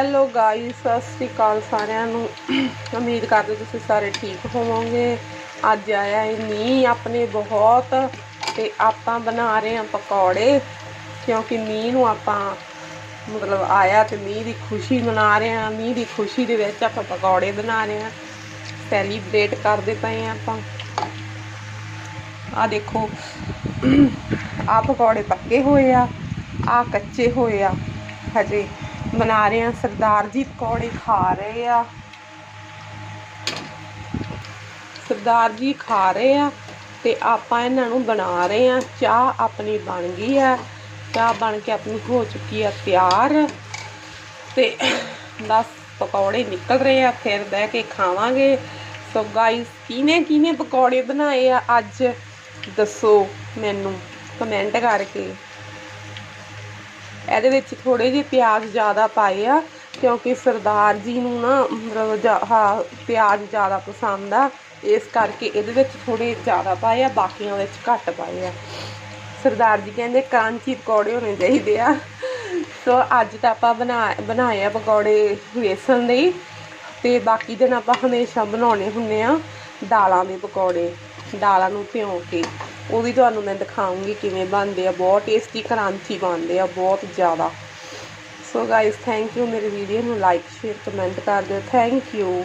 Hello guys Sat Sri ਅਕਾਲ ਸਾਰਿਆਂ ਨੂੰ। ਉਮੀਦ ਕਰਦੇ ਤੁਸੀਂ ਸਾਰੇ ਠੀਕ ਹੋਵੋਗੇ। ਅੱਜ ਆਇਆ ਹੈ ਮੀਂਹ ਆਪਣੇ ਬਹੁਤ ਤੇ ਆਪਾਂ ਬਣਾ ਰਹੇ ਹਾਂ ਪਕੌੜੇ, ਕਿਉਂਕਿ ਮੀਂਹ ਨੂੰ ਆਪਾਂ ਮਤਲਬ ਆਇਆ ਤੇ ਮੀਂਹ ਦੀ ਖੁਸ਼ੀ ਮਨਾ ਰਹੇ ਹਾਂ। ਮੀਂਹ ਦੀ ਖੁਸ਼ੀ ਦੇ ਵਿੱਚ ਆਪਾਂ ਪਕੌੜੇ ਬਣਾ ਰਹੇ ਹਾਂ। ਸੈਲੀਬ੍ਰੇਟ ਕਰਦੇ ਪਏ ਹਾਂ ਆਪਾਂ। ਆ ਦੇਖੋ ਆ ਪਕੌੜੇ ਪੱਕੇ ਹੋਏ ਆ ਆ ਕੱਚੇ ਹੋਏ ਆ, ਹਜੇ ਬਣਾ ਰਹੇ ਆ ਸਰਦਾਰ ਜੀ ਪਕੌੜੇ ਖਾ ਰਹੇ ਆ। ਸਰਦਾਰ ਜੀ ਖਾ ਰਹੇ ਆ ਤੇ ਆਪਾਂ ਇਹਨਾਂ ਨੂੰ ਬਣਾ ਰਹੇ ਆ। ਚਾਹ ਆਪਣੀ ਬਣ ਗਈ ਆ। ਚਾਹ ਬਣ ਕੇ ਆਪਣੀ ਹੋ ਚੁੱਕੀ ਆ ਤਿਆਰ। ਤੇ ਬਸ ਪਕੌੜੇ ਨਿਕਲ ਰਹੇ ਆ, ਫਿਰ ਬਹਿ ਕੇ ਖਾਵਾਂਗੇ। ਸੋ ਗਾਇਸ ਕਿਨੇ ਕਿਨੇ ਪਕੌੜੇ ਬਣਾਏ ਆ ਅੱਜ? ਦੱਸੋ ਮੈਨੂੰ ਕਮੈਂਟ ਕਰਕੇ। ਇਹਦੇ ਵਿੱਚ ਥੋੜੇ ਜਿਹੇ ਪਿਆਜ਼ ਜ਼ਿਆਦਾ ਪਾਏ ਆ, ਕਿਉਂਕਿ ਸਰਦਾਰ ਜੀ ਨੂੰ ਨਾ ਮਤਲਬ ਹਾਂ, ਪਿਆਜ਼ ਜ਼ਿਆਦਾ ਪਸੰਦ ਆ। ਇਸ ਕਰਕੇ ਇਹਦੇ ਵਿੱਚ ਥੋੜੇ ਜ਼ਿਆਦਾ ਪਾਏ ਆ, ਬਾਕੀਆਂ ਵਿੱਚ ਘੱਟ ਪਾਏ ਆ। ਸਰਦਾਰ ਜੀ ਕਹਿੰਦੇ ਕ੍ਰਾਂਚੀ ਪਕੌੜੇ ਹੋਣੇ ਚਾਹੀਦੇ ਆ। ਸੋ ਅੱਜ ਤਾਂ ਆਪਾਂ ਬਣਾ, ਬਣਾਏ ਆ ਪਕੌੜੇ ਵੇਸਣ ਦੇ ਤੇ ਬਾਕੀ ਦਿਨ ਆਪਾਂ ਹਮੇਸ਼ਾ ਬਣਾਉਣੇ ਹੁੰਨੇ ਆ ਦਾਲਾਂ ਦੇ ਪਕੌੜੇ। ਦਾਲਾਂ ਨੂੰ ਭਿਉਂ ਕੇ। ਉਹ ਵੀ ਤੁਹਾਨੂੰ ਮੈਂ ਦਿਖਾਉਂਗੀ ਕਿਵੇਂ ਬਣਦੇ ਆ। ਬਹੁਤ ਟੇਸਟੀ ਕ੍ਰਾਂਤੀ ਬਣਦੇ ਆ, ਬਹੁਤ ਜ਼ਿਆਦਾ। ਸੋ ਗਾਇਸ ਥੈਂਕ ਯੂ ਮੇਰੀ ਵੀਡੀਓ ਨੂੰ ਲਾਈਕ ਸ਼ੇਅਰ ਕਮੈਂਟ ਕਰ ਦਿਓ। Thank you